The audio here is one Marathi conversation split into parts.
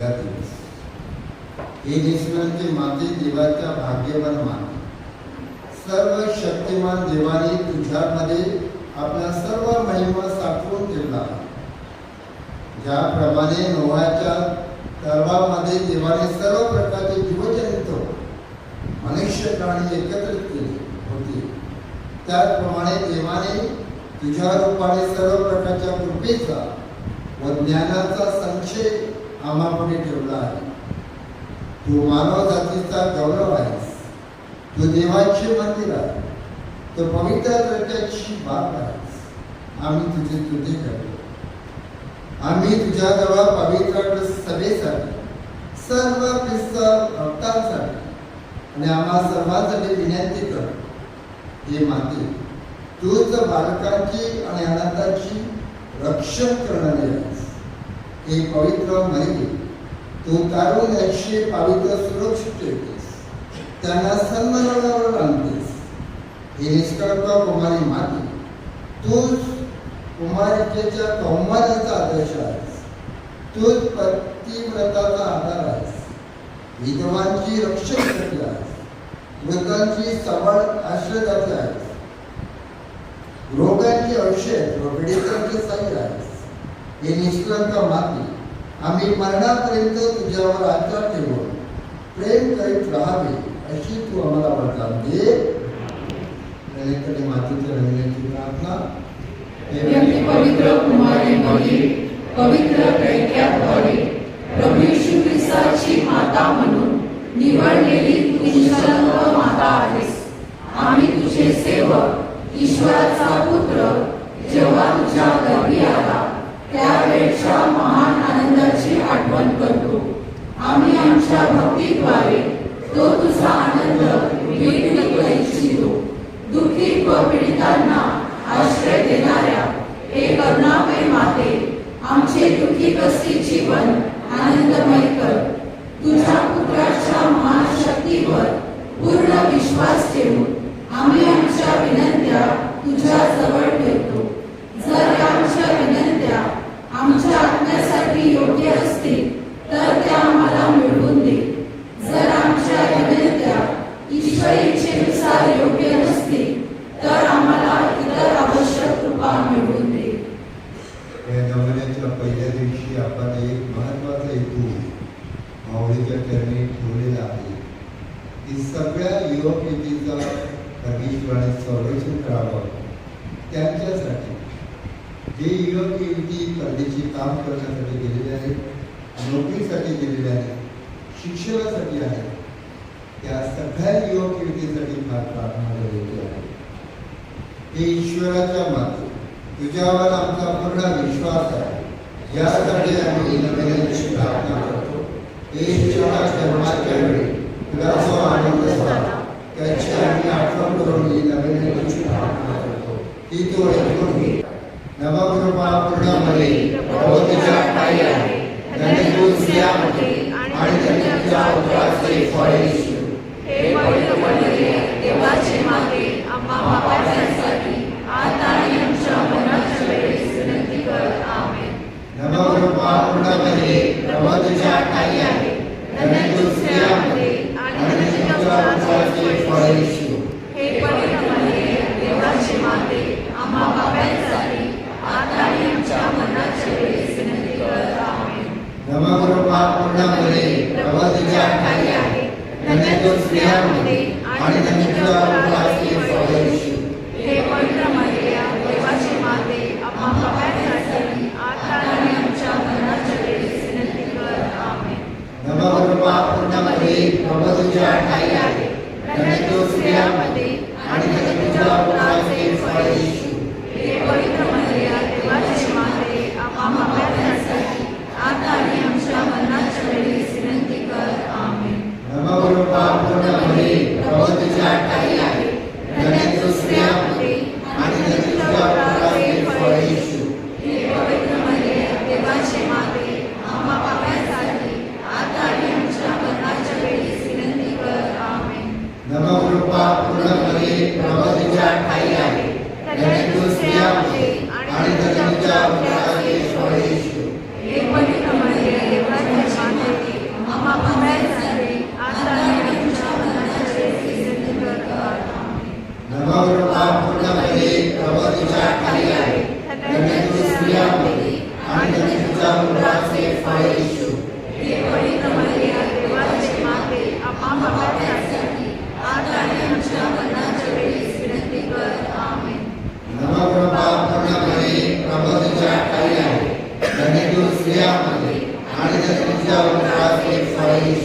हे निष्कळंकी माते देवाच्या भाग्यवान मान सर्व शक्तिमान देवाने तुझ्यामध्ये आपला सर्व महिमा साठवून ठेवला. ज्याप्रमाणे नोहाच्या तळवामध्ये देवाने सर्व प्रकारचे जीवजंतू मनुष्य प्राणी एकत्रित केले होते. त्याचप्रमाणे देवाने तुझ्या रूपाने सर्व प्रकारच्या कृपेचा व ज्ञानाचा संक्षेप आम्हापुढे ठेवला आहे. तू मानव जातीचा गौरव आहेस. तू देवाचे मंदिर आहे. तो पवित्र दर्जाची बाब आहेस. आम्ही तुझे तुझे करतो. आम्ही तुझ्याजवळ पवित्र सभेसाठी सर्व ख्रिस्त भक्तांसाठी आणि आम्हा सर्वांसाठी विनंती कर हे माते तूच बालकांची आणि अनाथांची रक्षण करणारी आहे हे पवित्र माहिती तू तारून याचे पवित्र सुरक्षित ठेवतेस. त्यांना सन्मानावर आणतेस हे निष्कल्प कुमारी माती तूच कुमारिकेच्या कौमारीचा आदर्श आहेस. तूच पतिव्रताचा आधार आहेस. विधवांची रक्षण शक्ती आहेस. मृतांची सबळ आश्रयदाती आहेस. रोगांची औषध व पीडितांची आहेस. हे निष्कलंक माती. आम्ही मरणापर्यंत तुझ्यावर आचार ठेवून प्रेम करीत राहावे अशी तू आम्हाला वरदान दे. मातीच्या प्रार्थना. पवित्र कुमारी मरी पवित्र कैक्यात प्रभू येशू ख्रिस्ताची माता म्हणून निवडलेली माता आहेस. आम्ही तुझे सेवक ईश्वराचा पुत्र जेव्हा तुझ्या गर्भी त्यावेळच्या महान आनंदाची आठवण करतो. आम्ही आमच्या भक्तीद्वारे तो तुझा आनंद विकसित इच्छितो दुःखी व पीडितांना आश्रय देणाऱ्या हे करुणामय माते आमचे दुःखी कष्टी जीवन आनंदमय कर. तुझ्या पुत्राच्या महान शक्तीवर पूर्ण विश्वास ठेवून आम्ही आमच्या विनंत्या तुझ्या जवळ ठेवतो जर आमच्या विनंत्या आमच्या आत्म्यासाठी योग्य असतील तर त्या आम्हाला मिळवून दे. जर आमच्या विनंत्या ईश्वर इच्छेनुसार योग्य नसतील तर आम्हाला इतर आवश्यक कृपा मिळवून दे. या नमुन्याच्या पहिल्या दिवशी आपण एक महत्त्वाचा हेतू माऊलीच्या चरणी ठेवलेला आहे. की सगळ्या युवक युवतीचा परमेश्वराने संरक्षण करावं. त्यांच्यासाठी. जे युवक युवती परदेशी काम करण्यासाठी गेलेले आहेत नोकरीसाठी गेलेले आहेत शिक्षणासाठी आहेत. त्या सगळ्या युवक युवतीसाठी फार प्रार्थना केलेली आहे हे ईश्वराच्या माते तुझ्यावर आमचा पूर्ण विश्वास आहे. यासाठी आम्ही नवीन प्रार्थना करतो. ईश्वरा जन्माच्या वेळी तुला जो आनंद झाला त्याची आम्ही आठवण करून ही नवीन प्रार्थना करतो. ती तो ऐकून घे. नवकृपा पूर्णमध्ये प्रभू तुझ्या ठाई आहे धन्य तू आणि त्यांच्या तुझ्या उदराचे फळ येशू हे पवित्र मरिये, देवाचे मागे आम्हा पापांसाठी आता आणि आमच्या मरणाच्या वेळेस विनंती कर आमेन नवरूपा पूर्णमध्ये प्रभू तुझ्या ठाई आहे. धन्य तू स्त्रियांमध्ये आणि त्यांच्या तुझ्या उदराचे फळ येशू हे पवित्र मरिये, देवाची माते आम्हा पापांसाठी आता आणि आमच्या मरणाच्या वेळेस विनंती कर आमेन नवकृपा पूर्णमध्ये प्रभू तुझ्या ठाई आहे धन्य तू स्त्रियांमध्ये आणि धन्य तुझ्या उदराचे फळ येशू हे पवित्र मरिये, देवाची माते आम्हा पापांसाठी आता आणि आमच्या वेळेस विनंती कर. आमेन. आहे Shabbat. praise.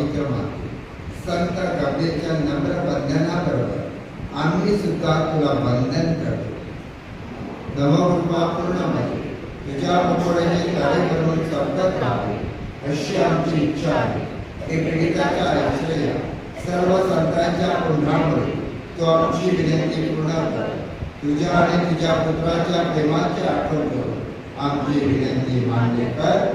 देवाच्या पवित्र माते संत गब्रेच्या नम्र वंदनाबरोबर आम्ही सुद्धा तुला वंदन करतो. नवकृपा पूर्ण तुझ्या मुखोड्याचे कार्य करून सबकत राहावे अशी आमची इच्छा आहे. हे पीडिताच्या आश्रया सर्व संतांच्या पुन्हामुळे तो आमची विनंती पूर्ण कर तुझ्या आणि तुझ्या पुत्राच्या प्रेमाची आठवण करून आमची विनंती मान्य कर.